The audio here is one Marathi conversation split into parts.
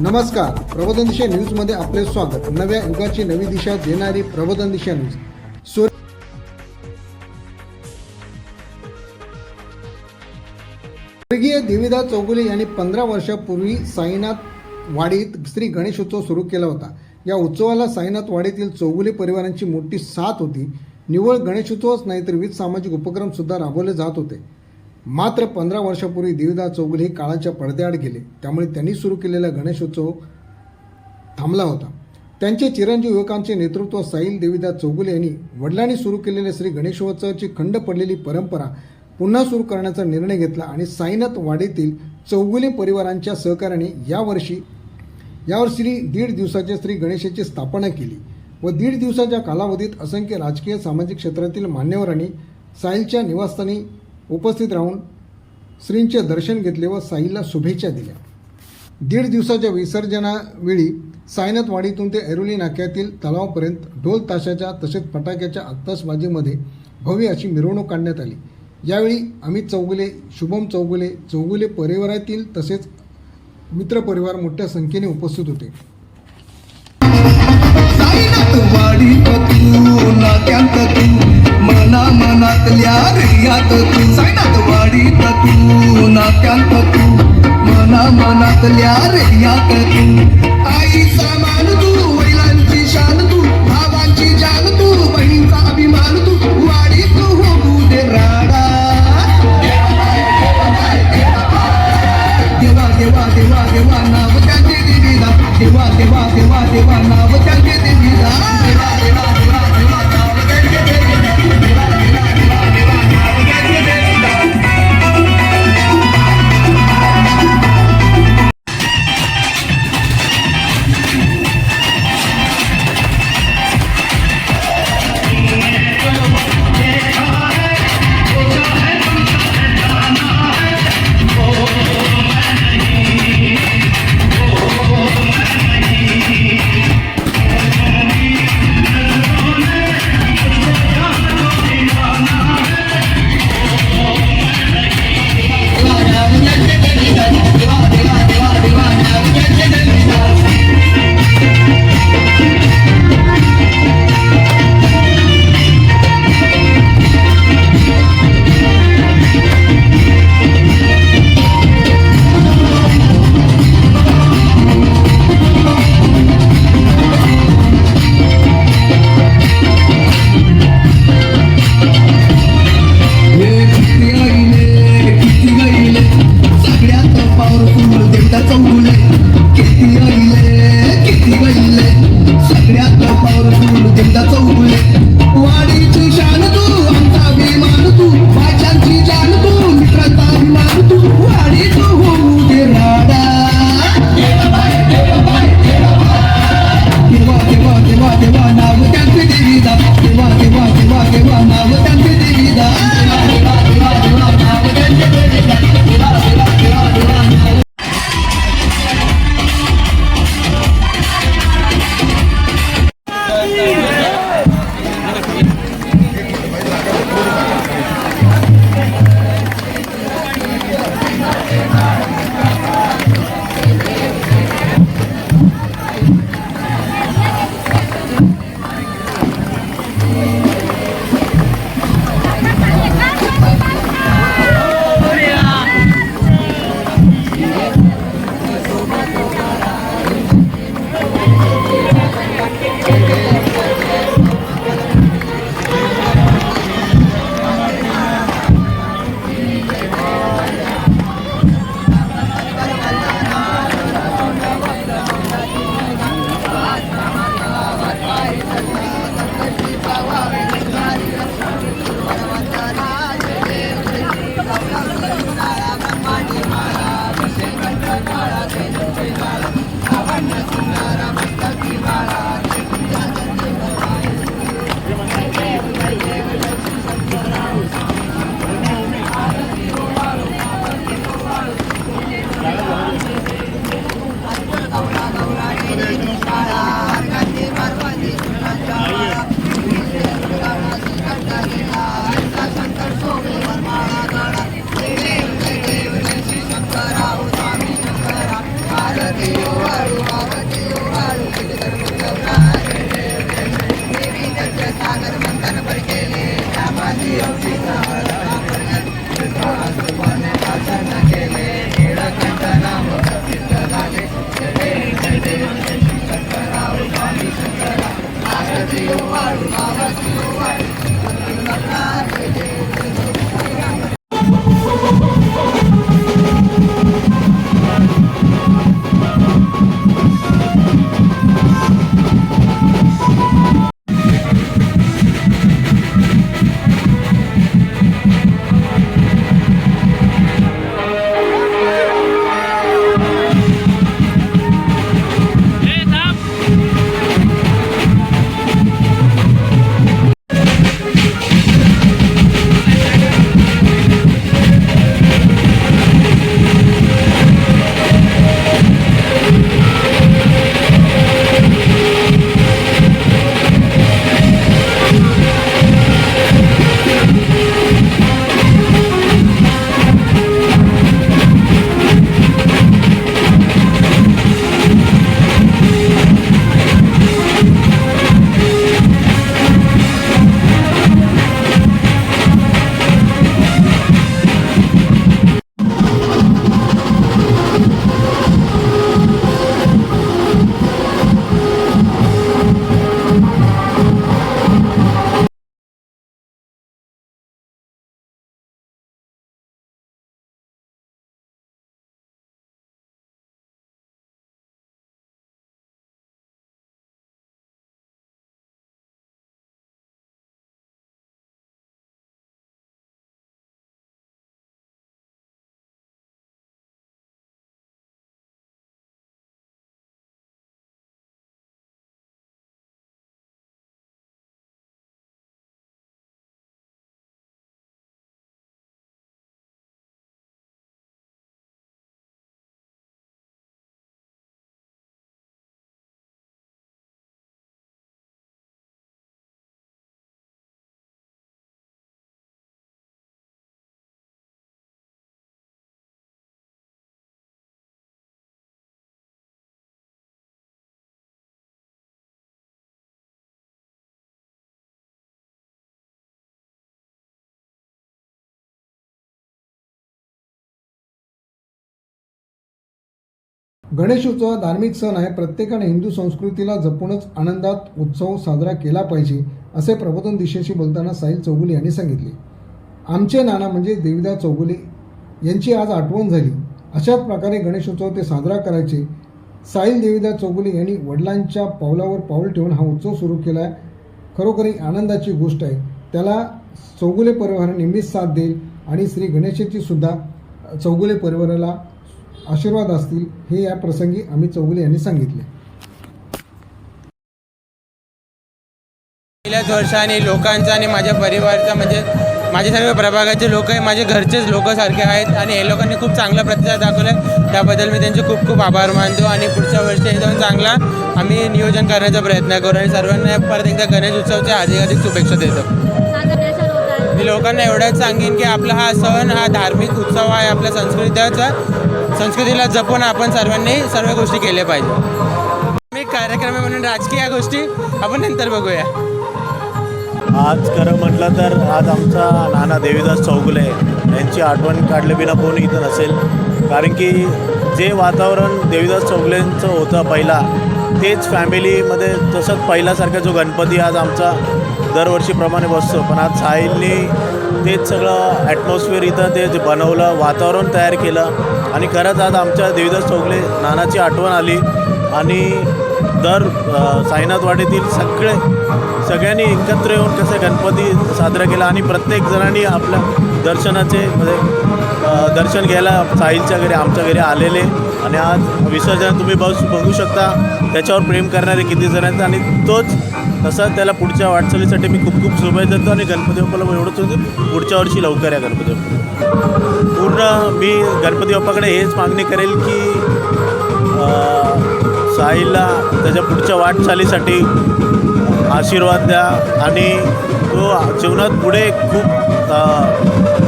नमस्कार. प्रबोधन दिशा न्यूजमध्ये आपले स्वागत. नव्या युगाची नवी दिशा देणारी प्रबोधन दिशा न्यूज. सो स्वर्गीय देवीदास चौगुले यांनी पंधरा वर्षापूर्वी साईनाथ वाडीत श्री गणेशोत्सव सुरू केला होता. या उत्सवाला साईनाथ वाडीतील चौगुले परिवारांची मोठी साथ होती. निव्वळ गणेशोत्सवच नाही तर विविध सामाजिक उपक्रम सुद्धा राबवले जात होते. मात्र पंधरा वर्षापूर्वी देवीदास चौगुले हे काळाच्या पडद्याआड गेले. त्यामुळे त्यांनी सुरू केलेला गणेशोत्सव थांबला होता. त्यांचे चिरंजीव युवकांचे नेतृत्व साईल देवीदास चौगुले यांनी वडिलांनी सुरू केलेल्या श्री गणेशोत्सवाची खंड पडलेली परंपरा पुन्हा सुरू करण्याचा निर्णय घेतला आणि साईनाथ वाडीतील चौगुले परिवारांच्या सहकार्याने यावर्षी यावर्षी दीड दिवसाच्या श्री गणेशाची स्थापना केली व दीड दिवसाच्या कालावधीत असंख्य राजकीय सामाजिक क्षेत्रातील मान्यवरांनी साईलच्या निवासस्थानी उपस्थित राहून श्रींचे दर्शन घेतले व साईला शुभेच्छा दिल्या. दीड दिवसाच्या विसर्जनावेळी सायनाथवाडीतून ते ऐरोली नाक्यातील तलावापर्यंत ढोल ताशाच्या तसेच फटाक्याच्या आत्तासबाजीमध्ये भव्य अशी मिरवणूक काढण्यात आली. यावेळी अमित चौगुले शुभम चौगुले चौगुले परिवारातील तसेच मित्रपरिवार मोठ्या संख्येने उपस्थित होते. साईनाथ ना मना मनातल्या रियात तू. सैनात वाडीत तू नात्यांत तू. मना मनातल्या रियात तू. आई समा 不打了拜 yeah. गणेश उत्सव धार्मिक सण आहे. प्रत्येकाने हिंदू संस्कृतीला जपूनच आनंदात उत्सव साजरा केला पाहिजे असे प्रबोधन दिशेशी बोलताना साहिल चौगुले यांनी सांगितले. आमचे नाना म्हणजे देवीदा चौगुले यांची आज आठवण झाली. अशाच प्रकारे गणेशोत्सव ते साजरा करायचे. साहिल देवीदा चौगुले यांनी वडिलांच्या पावलावर पाऊल ठेवून हा उत्सव सुरू केला आहे खरोखरी आनंदाची गोष्ट आहे. त्याला चौगुले परिवार नेहमीच साथ देईल आणि श्री गणेशाची सुद्धा चौगुले परिवाराला आशीर्वाद असतील हे या प्रसंगी अमित चौगुले यांनी सांगितले. पहिल्याच वर्षाने लोकांचा आणि माझ्या परिवारचा म्हणजे माझे सर्व प्रभागाचे लोक आहे माझे घरचेच लोक सारखे आहेत आणि हे लोकांनी खूप चांगला प्रतिसाद दाखवला त्याबद्दल मी त्यांचे खूप खूप आभार मानतो आणि पुढच्या वर्षी एकदम चांगला आम्ही नियोजन करण्याचा प्रयत्न करू आणि सर्वांना परत एकदा गणेश उत्सवच्या अधिक अधिक शुभेच्छा देतो. मी लोकांना एवढंच सांगेन की आपला हा सण हा धार्मिक उत्सव आहे आपल्या संस्कृतीचा. संस्कृतीला जपून आपण सर्वांनी सर्व गोष्टी केल्या पाहिजे. मी कार्यक्रम आहे म्हणून राजकीय गोष्टी आपण नंतर बघूया. आज खरं म्हटलं तर आज आमचा नाना देवीदास चौगुले यांची आठवण काढले बिना कोण इथं नसेल. कारण की जे वातावरण देवीदास चौगुलेंचं होतं पहिला तेच फॅमिलीमध्ये तसंच पहिल्यासारखा जो गणपती आज आमचा दरवर्षीप्रमाणे बसतो. पण आज साहिलनी तेच सगळं ॲटमॉस्फिअर इथं ते बनवलं वातावरण तयार केलं आणि खरंच आज आमच्या देवीदास चौगुले नानाची आठवण आली आणि दर साईनाथ साईनाथवाडीतील सगळे सगळ्यांनी एकत्र येऊन कसं गणपती साजरा केला आणि प्रत्येक जणांनी आपल्या दर्शनाचे म्हणजे दर्शन घ्यायला साहिलच्या घरी आमच्या घरी आलेले आणि आज विसर्जन तुम्ही बस बघू शकता. त्याच्यावर प्रेम करणारे किती जण आहेत आणि तोच तसं त्याला पुढच्या वाटचालीसाठी मी खूप खूप शुभेच्छा देतो आणि गणपती बाप्पाला एवढंच होतं पुढच्या वर्षी लवकर या गणपती बाप्पा पूर्ण मी गणपती बाप्पाकडे हेच मागणी करेल की साईला त्याच्या पुढच्या वाटचालीसाठी आशीर्वाद द्या आणि तो जीवनात पुढे खूप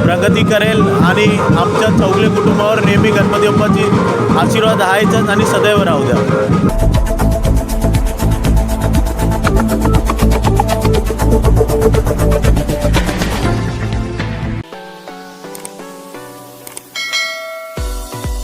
प्रगती करेल आणि आमच्या चौगले कुटुंबावर नेहमी गणपती बाप्पाची आशीर्वाद आहेच आणि सदैव राहू द्या.